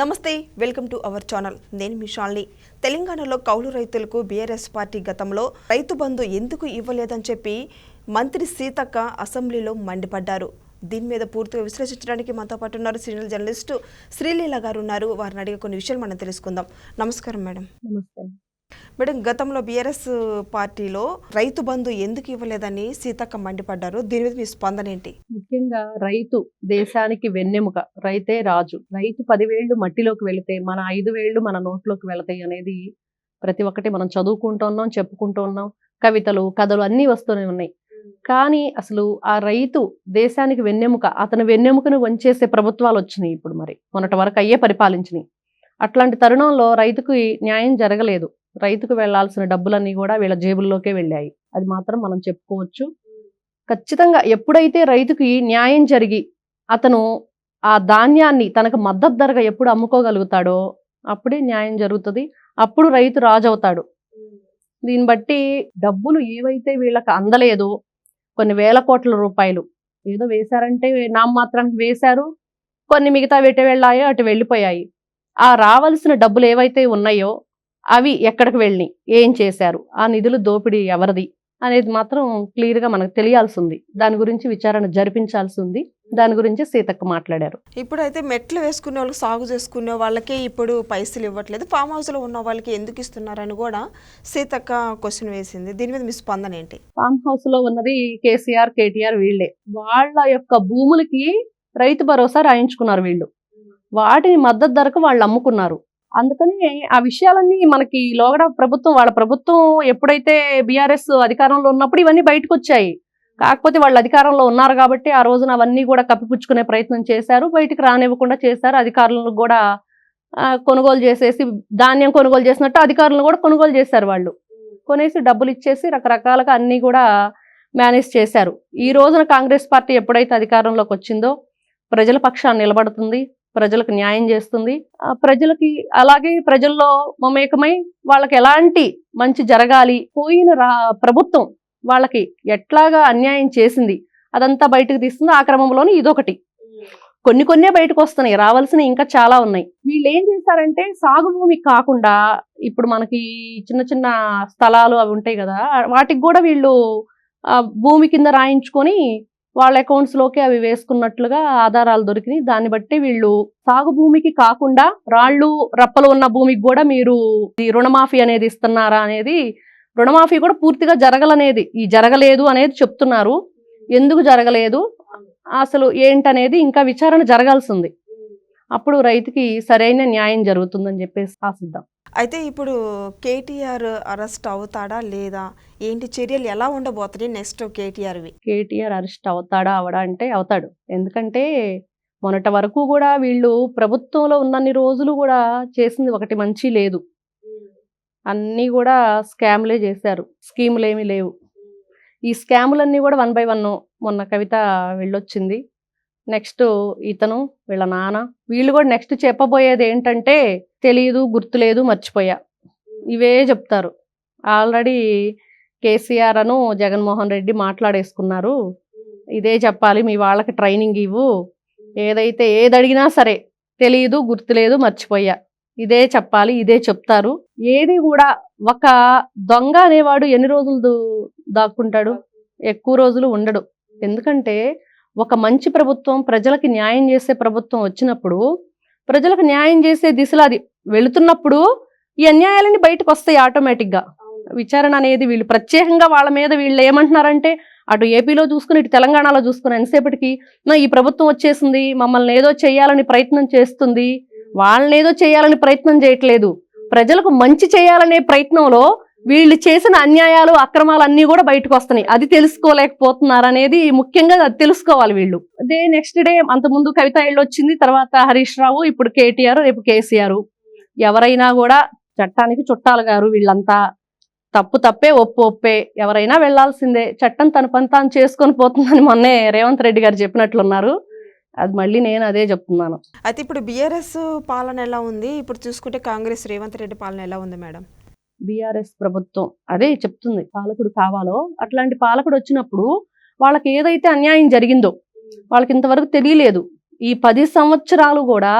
నమస్తే welcome to our channel. నేను మిషాల్ని తెలంగాణలో కౌలు రైతులకు బీఆర్ఎస్ పార్టీ గతంలో రైతు బంధు ఎందుకు ఇవ్వలేదని చెప్పి మంత్రి సీతక్క అసెంబ్లీలో మండిపడ్డారు. దీని మీద పూర్తిగా విశ్లేషించడానికి మనతో పాటు ఉన్నారు సీనియర్ జర్నలిస్టు శ్రీలీల గారు ఉన్నారు. వారిని అడిగే కొన్ని విషయాలు మనం తెలుసుకుందాం. నమస్కారం మేడం. నమస్తే. మేడం గతంలో బీఆర్ఎస్ పార్టీలో రైతు బంధు ఎందుకు ఇవ్వలేదని సీతక్క మండిపడ్డారు. దీని మీద మీ స్పందన ఏంటి? ముఖ్యంగా రైతు దేశానికి వెన్నెముక రైతే రాజు. రైతు పదివేళ్ళు మట్టిలోకి వెళితే మన ఐదు వేళ్ళు మన నోట్లోకి వెళతాయి అనేది ప్రతి ఒక్కటి మనం చదువుకుంటూ ఉన్నాం చెప్పుకుంటూ ఉన్నాం. కవితలు కథలు అన్నీ వస్తూనే ఉన్నాయి. కానీ అసలు ఆ రైతు దేశానికి వెన్నెముక అతని వెన్నెముకను వంచేసే ప్రభుత్వాలు వచ్చినాయి ఇప్పుడు మరి. మొన్నటి వరకు అయ్యే పరిపాలించినాయి. అట్లాంటి తరుణంలో రైతుకు న్యాయం జరగలేదు. రైతుకు వెళ్ళాల్సిన డబ్బులన్నీ కూడా వీళ్ళ జేబుల్లోకే వెళ్ళాయి. అది మాత్రం మనం చెప్పుకోవచ్చు. ఖచ్చితంగా ఎప్పుడైతే రైతుకి న్యాయం జరిగి అతను ఆ ధాన్యాన్ని తనకు మద్దతు ధరగా ఎప్పుడు అమ్ముకోగలుగుతాడో అప్పుడే న్యాయం జరుగుతుంది. అప్పుడు రైతు రాజు అవుతాడు దీన్ని బట్టి డబ్బులు ఏవైతే వీళ్ళకి అందలేదు కొన్ని వేల కోట్ల రూపాయలు ఏదో వేశారంటే నామమాత్రానికి వేశారు. కొన్ని మిగతా వెట వెళ్ళాయో అటు వెళ్ళిపోయాయి. ఆ రావాల్సిన డబ్బులు ఏవైతే ఉన్నాయో అవి ఎక్కడికి వెళ్ళి ఏం చేశారు? ఆ నిధులు దోపిడీ ఎవరిది? అనేది మాత్రం క్లియర్గా మనకు తెలియాల్సి ఉంది దాని గురించి విచారణ జరిపించాల్సి ఉంది దాని గురించి సీతక్క మాట్లాడారు. ఇప్పుడైతే మెట్లు వేసుకునే వాళ్ళకి సాగు చేసుకునే వాళ్ళకే ఇప్పుడు పైసలు ఇవ్వట్లేదు. ఫామ్ హౌస్లో ఉన్న వాళ్ళకి ఎందుకు ఇస్తున్నారని కూడా సీతక్క క్వశ్చన్ వేసింది. దీని మీద మీ స్పందన ఏంటి? ఫామ్ హౌస్లో ఉన్నది కేసీఆర్ కేటీఆర్ వీళ్ళే. వాళ్ళ యొక్క భూములకి రైతు భరోసా రాయించుకున్నారు వీళ్ళు. వాటిని మద్దతు ధరకు వాళ్ళు అమ్ముకున్నారు. అందుకని ఆ విషయాలన్నీ మనకి లోగడ ప్రభుత్వం వాళ్ళ ప్రభుత్వం ఎప్పుడైతే బీఆర్ఎస్ అధికారంలో ఉన్నప్పుడు ఇవన్నీ బయటకు వచ్చాయి కాకపోతే వాళ్ళు అధికారంలో ఉన్నారు కాబట్టి ఆ రోజున అవన్నీ కూడా కప్పిపుచ్చుకునే ప్రయత్నం చేశారు. బయటికి రానివ్వకుండా చేశారు. అధికారులను కూడా కొనుగోలు చేసేసి ధాన్యం కొనుగోలు చేసినట్టు అధికారులను కూడా కొనుగోలు చేశారు వాళ్ళు. కొనేసి డబ్బులు ఇచ్చేసి రకరకాలుగా అన్నీ కూడా మేనేజ్ చేశారు. ఈ రోజున కాంగ్రెస్ పార్టీ ఎప్పుడైతే అధికారంలోకి వచ్చిందో ప్రజల పక్షాన్ని నిలబడుతుంది. ప్రజలకు న్యాయం చేస్తుంది. ప్రజలకి అలాగే ప్రజల్లో మమేకమై వాళ్ళకి ఎలాంటి మంచి జరగాలి పోయిన రా ప్రభుత్వం వాళ్ళకి ఎట్లాగా అన్యాయం చేసింది అదంతా బయటకు తీస్తుంది. ఆ క్రమంలోనే ఇదొకటి. కొన్ని కొన్నే బయటకు వస్తున్నాయి రావాల్సినవి ఇంకా చాలా ఉన్నాయి. వీళ్ళు ఏం చేశారంటే సాగు భూమి కాకుండా ఇప్పుడు మనకి చిన్న చిన్న స్థలాలు అవి ఉంటాయి కదా వాటికి కూడా వీళ్ళు భూమి కింద రాయించుకొని వాళ్ళ అకౌంట్స్లోకి అవి వేసుకున్నట్లుగా ఆధారాలు దొరికినాయి. దాన్ని బట్టి వీళ్ళు సాగు భూమికి కాకుండా రాళ్ళు రప్పలు ఉన్న భూమికి కూడా మీరు ఈ రుణమాఫీ అనేది ఇస్తున్నారా అనేది రుణమాఫీ కూడా పూర్తిగా జరగలనేది. ఈ జరగలేదు అనేది చెప్తున్నారు. ఎందుకు జరగలేదు? అసలు ఏంటనేది ఇంకా విచారణ జరగాల్సింది. అప్పుడు రైతుకి సరైన న్యాయం జరుగుతుందని చెప్పేసి ఆశిద్దాం. అయితే ఇప్పుడు కేటీఆర్ అరెస్ట్ అవుతాడా లేదా? ఏంటి చర్యలు ఎలా ఉండబోతున్నాయి నెక్స్ట్ కేటీఆర్వి? కేటీఆర్ అరెస్ట్ అవుతాడా అవడా అంటే అవుతాడు. ఎందుకంటే మొన్నటి వరకు కూడా వీళ్ళు ప్రభుత్వంలో ఉన్నన్ని రోజులు కూడా చేసింది ఒకటి మంచి లేదు. అన్నీ కూడా స్కామ్లే చేశారు. స్కీములు ఏమీ లేవు. ఈ స్కాములన్నీ కూడా వన్ బై వన్ మొన్న కవిత వెళ్ళొచ్చింది. నెక్స్ట్ ఇతను వీళ్ళ నాన్న వీళ్ళు కూడా నెక్స్ట్ చెప్పబోయేది ఏంటంటే తెలియదు గుర్తులేదు మర్చిపోయా. ఇవే చెప్తారు. ఆల్రెడీ కేసీఆర్ అను జగన్మోహన్ రెడ్డి మాట్లాడేసుకున్నారు. ఇదే చెప్పాలి మీ వాళ్ళకి ట్రైనింగ్ ఇవ్వు. ఏదైతే ఏది అడిగినా సరే తెలియదు గుర్తులేదు మర్చిపోయా. ఇదే చెప్పాలి ఇదే చెప్తారు. ఏది కూడా ఒక దొంగ అనేవాడు ఎన్ని రోజులు దాక్కుంటాడు? ఎక్కువ రోజులు ఉండడు. ఎందుకంటే ఒక మంచి ప్రభుత్వం ప్రజలకి న్యాయం చేసే ప్రభుత్వం వచ్చినప్పుడు ప్రజలకు న్యాయం చేసే దిశలో అది వెళుతున్నప్పుడు ఈ అన్యాయాలన్నీ బయటకు వస్తాయి ఆటోమేటిక్గా విచారణ అనేది వీళ్ళు ప్రత్యేకంగా వాళ్ళ మీద వీళ్ళు ఏమంటున్నారంటే అటు ఏపీలో చూసుకుని ఇటు తెలంగాణలో చూసుకుని ఎంతసేపటికి "నా ఈ ప్రభుత్వం వచ్చేసింది మమ్మల్ని ఏదో చేయాలని ప్రయత్నం చేస్తుంది వాళ్ళని ఏదో చేయాలని ప్రయత్నం చేయట్లేదు. ప్రజలకు మంచి చేయాలనే ప్రయత్నంలో వీళ్ళు చేసిన అన్యాయాలు అక్రమాలు అన్నీ కూడా బయటకు వస్తున్నాయి. అది తెలుసుకోలేకపోతున్నారు అనేది ముఖ్యంగా అది తెలుసుకోవాలి వీళ్ళు. అదే నెక్స్ట్ డే అంతకుముందు కవిత ఇళ్ళు వచ్చింది తర్వాత హరీష్ రావు ఇప్పుడు కేటీఆర్ రేపు కేసీఆర్. ఎవరైనా కూడా చట్టానికి చుట్టాలు గారు వీళ్ళంతా తప్పు తప్పే ఒప్పు ఒప్పే. ఎవరైనా వెళ్ళాల్సిందే. చట్టం తన పని తాను చేసుకొని పోతుందని మొన్నే రేవంత్ రెడ్డి గారు చెప్పినట్లున్నారు. అది మళ్ళీ నేను అదే చెప్తున్నాను. అయితే ఇప్పుడు బీఆర్ఎస్ పాలన ఎలా ఉంది? ఇప్పుడు చూసుకుంటే కాంగ్రెస్ రేవంత్ రెడ్డి పాలన ఎలా ఉంది మేడం? బీఆర్ఎస్ ప్రభుత్వం. అదే చెప్తుంది పాలకుడు కావాలో అట్లాంటి పాలకుడు వచ్చినప్పుడు వాళ్ళకి ఏదైతే అన్యాయం జరిగిందో వాళ్ళకి ఇంతవరకు తెలియలేదు. ఈ పది సంవత్సరాలు కూడా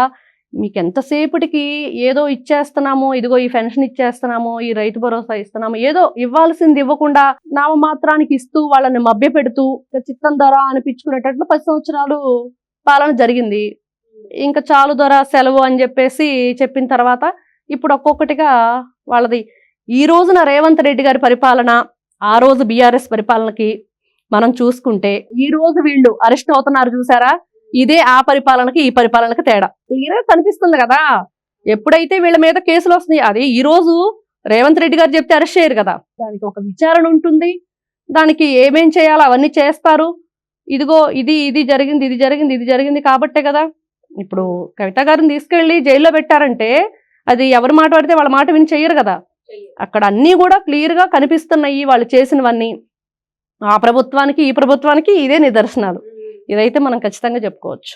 మీకు ఎంతసేపటికి ఏదో ఇచ్చేస్తున్నామో ఇదిగో ఈ పెన్షన్ ఇచ్చేస్తున్నామో ఈ రైతు భరోసా ఇస్తున్నామో ఏదో ఇవ్వాల్సింది ఇవ్వకుండా నామమాత్రానికి ఇస్తూ వాళ్ళని మభ్య పెడుతూ చిత్తం ధర అనిపించుకునేటట్లు పది సంవత్సరాలు పాలన జరిగింది. ఇంకా చాలు ధర సెలవు అని చెప్పేసి చెప్పిన తర్వాత ఇప్పుడు ఒక్కొక్కటిగా వాళ్ళది ఈ రోజున రేవంత్ రెడ్డి గారి పరిపాలన ఆ రోజు బీఆర్ఎస్ పరిపాలనకి మనం చూసుకుంటే ఈ రోజు వీళ్ళు అరెస్ట్ అవుతున్నారు చూసారా? ఇదే ఆ పరిపాలనకి ఈ పరిపాలనకి తేడా. క్లియర్గా కనిపిస్తుంది కదా? ఎప్పుడైతే వీళ్ళ మీద కేసులు వస్తున్నాయి అది ఈ రోజు రేవంత్ రెడ్డి గారు చెప్తే అరెస్ట్ చేయరు కదా? దానికి ఒక విచారణ ఉంటుంది. దానికి ఏమేం చేయాలో అవన్నీ చేస్తారు. ఇదిగో ఇది ఇది జరిగింది ఇది జరిగింది ఇది జరిగింది కాబట్టే కదా? ఇప్పుడు కవిత గారిని తీసుకెళ్ళి జైల్లో పెట్టారంటే అది ఎవరి మాట పడితే వాళ్ళ మాట విని చెయ్యరు కదా? అక్కడ అన్నీ కూడా క్లియర్గా కనిపిస్తున్నాయి వాళ్ళు చేసినవన్నీ. ఆ ప్రభుత్వానికి ఈ ప్రభుత్వానికి ఇదే నిదర్శనాలు. ఇదైతే మనం ఖచ్చితంగా చెప్పుకోవచ్చు.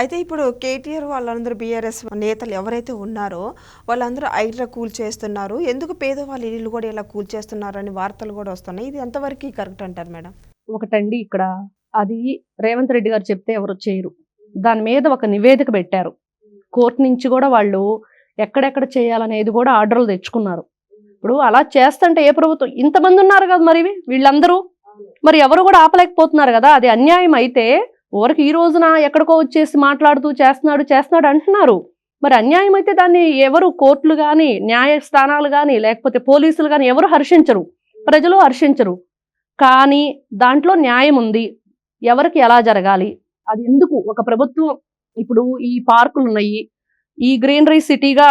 అయితే ఇప్పుడు కేటీఆర్ వాళ్ళందరూ బీఆర్ఎస్ నేతలు ఎవరైతే ఉన్నారో వాళ్ళందరూ ఐడ్రా కూల్ చేస్తున్నారు. ఎందుకు పేదవాళ్ళ ఇల్లు కూడా ఇలా కూల్ చేస్తున్నారు అని వార్తలు కూడా వస్తున్నాయి. ఇది ఎంతవరకు కరెక్ట్ అంటారు మేడం? ఒకటండి ఇక్కడ అది రేవంత్ రెడ్డి గారు చెప్తే ఎవరు చేయరు. దాని మీద ఒక నివేదిక పెట్టారు. కోర్టు నుంచి కూడా వాళ్ళు ఎక్కడెక్కడ చేయాలనేది కూడా ఆర్డర్లు తెచ్చుకున్నారు. ఇప్పుడు అలా చేస్తుంటే ఏ ప్రభుత్వం? ఇంతమంది ఉన్నారు కదా మరి వీళ్ళందరూ? మరి ఎవరు కూడా ఆపలేకపోతున్నారు కదా? అది అన్యాయం అయితే ఊరికి ఈ రోజున ఎక్కడికో వచ్చేసి మాట్లాడుతూ చేస్తున్నాడు చేస్తున్నాడు అంటున్నారు. మరి అన్యాయం అయితే దాన్ని ఎవరు కోర్టులు కానీ న్యాయస్థానాలు కానీ లేకపోతే పోలీసులు కానీ ఎవరు హర్షించరు. ప్రజలు హర్షించరు. కానీ దాంట్లో న్యాయం ఉంది. ఎవరికి ఎలా జరగాలి? అది ఎందుకు? ఒక ప్రభుత్వం ఇప్పుడు ఈ పార్కులు ఉన్నాయి. ఈ గ్రీనరీ సిటీగా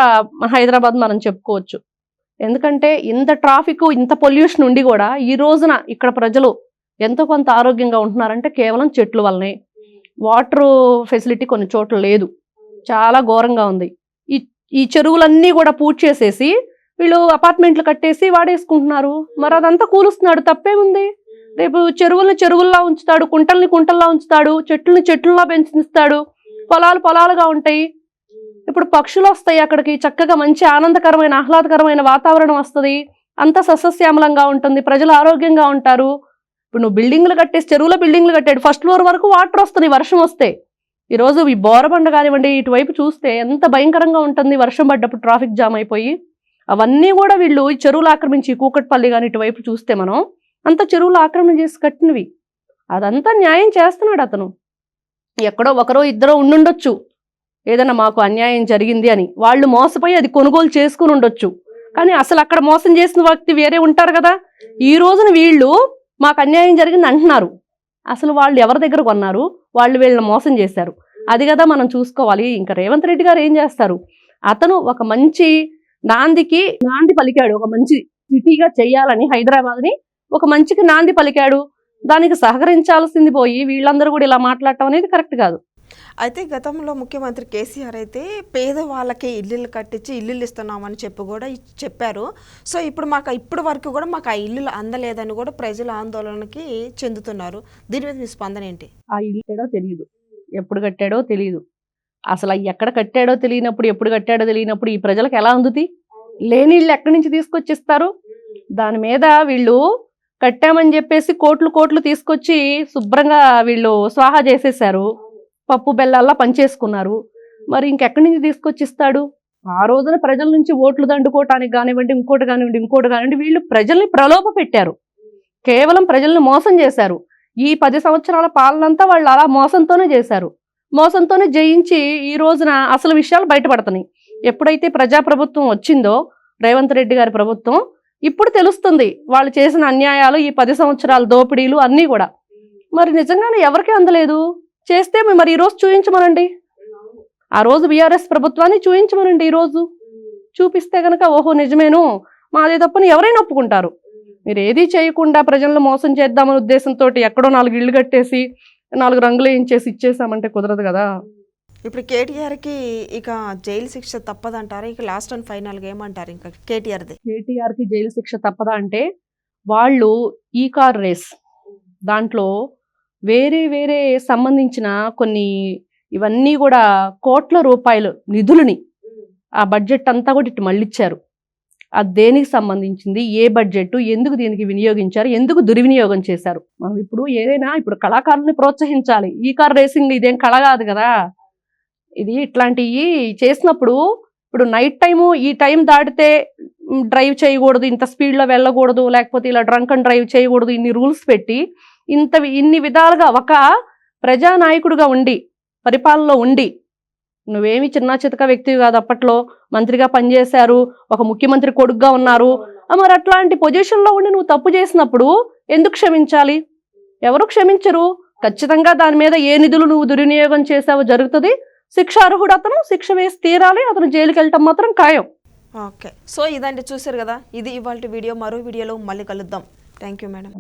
హైదరాబాద్ మనం చెప్పుకోవచ్చు. ఎందుకంటే ఇంత ట్రాఫిక్ ఇంత పొల్యూషన్ ఉండి కూడా ఈ రోజున ఇక్కడ ప్రజలు ఎంతో కొంత ఆరోగ్యంగా ఉంటున్నారంటే కేవలం చెట్లు వల్లనే. వాటర్ ఫెసిలిటీ కొన్ని చోట్ల లేదు. చాలా ఘోరంగా ఉంది. ఈ ఈ చెరువులన్నీ కూడా పూర్తి చేసేసి వీళ్ళు అపార్ట్మెంట్లు కట్టేసి వాడేసుకుంటున్నారు. మరి అదంతా కూలుస్తున్నాడు తప్పేముంది? రేపు చెరువుల్ని చెరువుల్లా ఉంచుతాడు కుంటల్ని కుంటల్లా ఉంచుతాడు చెట్లని చెట్లులా పెంచుతాడు పొలాలు పొలాలుగా ఉంటాయి. ఇప్పుడు పక్షులు వస్తాయి అక్కడికి. చక్కగా మంచి ఆనందకరమైన ఆహ్లాదకరమైన వాతావరణం వస్తుంది. అంత సస్యశ్యామలంగా ఉంటుంది. ప్రజలు ఆరోగ్యంగా ఉంటారు. ఇప్పుడు నువ్వు బిల్డింగ్లు కట్టేసి చెరువులో బిల్డింగ్లు కట్టాడు. ఫస్ట్ ఫ్లోర్ వరకు వాటర్ వస్తుంది వర్షం వస్తే. ఈరోజు ఈ బోరబండ కానివ్వండి ఇటువైపు చూస్తే ఎంత భయంకరంగా ఉంటుంది వర్షం పడ్డప్పుడు ట్రాఫిక్ జామ్ అయిపోయి. అవన్నీ కూడా వీళ్ళు ఈ చెరువులు ఆక్రమించి కూకట్పల్లి కానీ ఇటువైపు చూస్తే మనం అంత చెరువులు ఆక్రమణ చేసి కట్టినవి. అదంతా న్యాయం చేస్తున్నాడు అతను. ఎక్కడో ఒకరో ఇద్దరో ఉండుండొచ్చు. ఏదైనా మాకు అన్యాయం జరిగింది అని. వాళ్ళు మోసపోయి అది కొనుగోలు చేసుకుని ఉండొచ్చు. కానీ అసలు అక్కడ మోసం చేసిన వ్యక్తి వేరే ఉంటారు కదా. ఈ రోజున వీళ్ళు మాకు అన్యాయం జరిగింది అంటున్నారు. అసలు వాళ్ళు ఎవరి దగ్గర కొన్నారు? వాళ్ళు వీళ్ళని మోసం చేశారు. అది కదా మనం చూసుకోవాలి. ఇంకా రేవంత్ రెడ్డి గారు ఏం చేస్తారు? అతను ఒక మంచి నాందికి నాంది పలికాడు. ఒక మంచి సిటీగా చేయాలని హైదరాబాద్ని ఒక మంచికి నాంది పలికాడు. దానికి సహకరించాల్సింది పోయి వీళ్ళందరూ కూడా ఇలా మాట్లాడటం అనేది కరెక్ట్ కాదు. అయితే గతంలో ముఖ్యమంత్రి కేసీఆర్ అయితే పేదవాళ్ళకి ఇల్లులు కట్టించి ఇల్లులు ఇస్తున్నామని చెప్పి కూడా చెప్పారు. సో ఇప్పుడు మాకు ఇప్పటి వరకు కూడా మాకు ఆ ఇల్లులు అందలేదని కూడా ప్రజలు ఆందోళనకి చెందుతున్నారు. దీని మీద మీ స్పందన ఏంటి? ఆ ఇల్లు కట్టాడో తెలియదు ఎప్పుడు కట్టాడో తెలియదు అసలు ఎక్కడ కట్టాడో తెలియనప్పుడు ఎప్పుడు కట్టాడో తెలియనప్పుడు ఈ ప్రజలకు ఎలా అందుతి? లేని ఇల్లు ఎక్కడి నుంచి తీసుకొచ్చిస్తారు? దాని మీద వీళ్ళు కట్టామని చెప్పేసి కోట్లు కోట్లు తీసుకొచ్చి శుభ్రంగా వీళ్ళు స్వాహా చేసేసారు పప్పు బెల్లాల్లా పనిచేసుకున్నారు మరి ఇంకెక్కడి నుంచి తీసుకొచ్చిస్తాడు? ఆ రోజున ప్రజల నుంచి ఓట్లు దండుకోవటానికి కానివ్వండి ఇంకోటి కానివ్వండి ఇంకోటి కానివ్వండి వీళ్ళు ప్రజల్ని ప్రలోభ పెట్టారు. కేవలం ప్రజల్ని మోసం చేశారు. ఈ పది సంవత్సరాల పాలనంతా వాళ్ళు అలా మోసంతోనే చేశారు. మోసంతోనే జయించి ఈ రోజున అసలు విషయాలు బయటపడుతున్నాయి. ఎప్పుడైతే ప్రజాప్రభుత్వం వచ్చిందో రేవంత్ రెడ్డి గారి ప్రభుత్వం ఇప్పుడు తెలుస్తుంది వాళ్ళు చేసిన అన్యాయాలు ఈ పది సంవత్సరాల దోపిడీలు అన్నీ కూడా. మరి నిజంగానే ఎవరికీ అందలేదు? చేస్తే మరి ఈ రోజు చూపించమనండి ఆ రోజు బీఆర్ఎస్ ప్రభుత్వాన్ని చూపించమనండి ఈ రోజు చూపిస్తే గనక ఓహో నిజమేను. మాదే తప్పని ఎవరైనా ఒప్పుకుంటారు. మీరు ఏది చేయకుండా ప్రజలను మోసం చేద్దామనే ఉద్దేశంతో ఎక్కడో నాలుగు ఇళ్ళు కట్టేసి నాలుగు రంగులు వేయించేసి ఇచ్చేసామంటే కుదరదు కదా. ఇప్పుడు కేటీఆర్కి ఇక జైలు శిక్ష తప్పదంటారా? ఇక లాస్ట్ అండ్ ఫైనల్గా ఏమంటారు ఇంకా కేటీఆర్ది? కేటీఆర్కి జైలు శిక్ష తప్పదా అంటే వాళ్ళు ఈ కార్ రేస్ దాంట్లో వేరే వేరే సంబంధించిన కొన్ని ఇవన్నీ కూడా కోట్ల రూపాయలు నిధులని ఆ బడ్జెట్ అంతా కూడా ఇటు మళ్ళిచ్చారు. అది దేనికి సంబంధించింది? ఏ బడ్జెట్ ఎందుకు దీనికి వినియోగించారు? ఎందుకు దుర్వినియోగం చేశారు? మనం ఇప్పుడు ఏదైనా ఇప్పుడు కళాకారుల్ని ప్రోత్సహించాలి. ఈ కార్ రేసింగ్ ఇదేం కళ కాదు కదా. ఇది ఇట్లాంటివి చేసినప్పుడు ఇప్పుడు నైట్ టైము ఈ టైం దాటితే డ్రైవ్ చేయకూడదు ఇంత స్పీడ్లో వెళ్ళకూడదు లేకపోతే ఇలా డ్రంక్ అండ్ డ్రైవ్ చేయకూడదు ఇన్ని రూల్స్ పెట్టి ఇంత ఇన్ని విధాలుగా ఒక ప్రజానాయకుడిగా ఉండి పరిపాలనలో ఉండి నువ్వేమి చిన్న చితక వ్యక్తివి కాదు అప్పట్లో. మంత్రిగా పనిచేశారు ఒక ముఖ్యమంత్రి కొడుకుగా ఉన్నారు. మరి అట్లాంటి పొజిషన్లో ఉండి నువ్వు తప్పు చేసినప్పుడు ఎందుకు క్షమించాలి? ఎవరు క్షమించరు? ఖచ్చితంగా దాని మీద ఏ నిధులు నువ్వు దుర్వినియోగం చేసావో జరుగుతుంది. శిక్ష అర్హుడు అతను శిక్ష వేసి తీరాలి అతను జైలుకి వెళ్ళటం మాత్రం ఖాయం. ఓకే. సో ఇదండి చూసారు కదా? ఇది ఇవాళ వీడియో. మరో వీడియోలో మళ్ళీ కలుద్దాం. Thank you madam.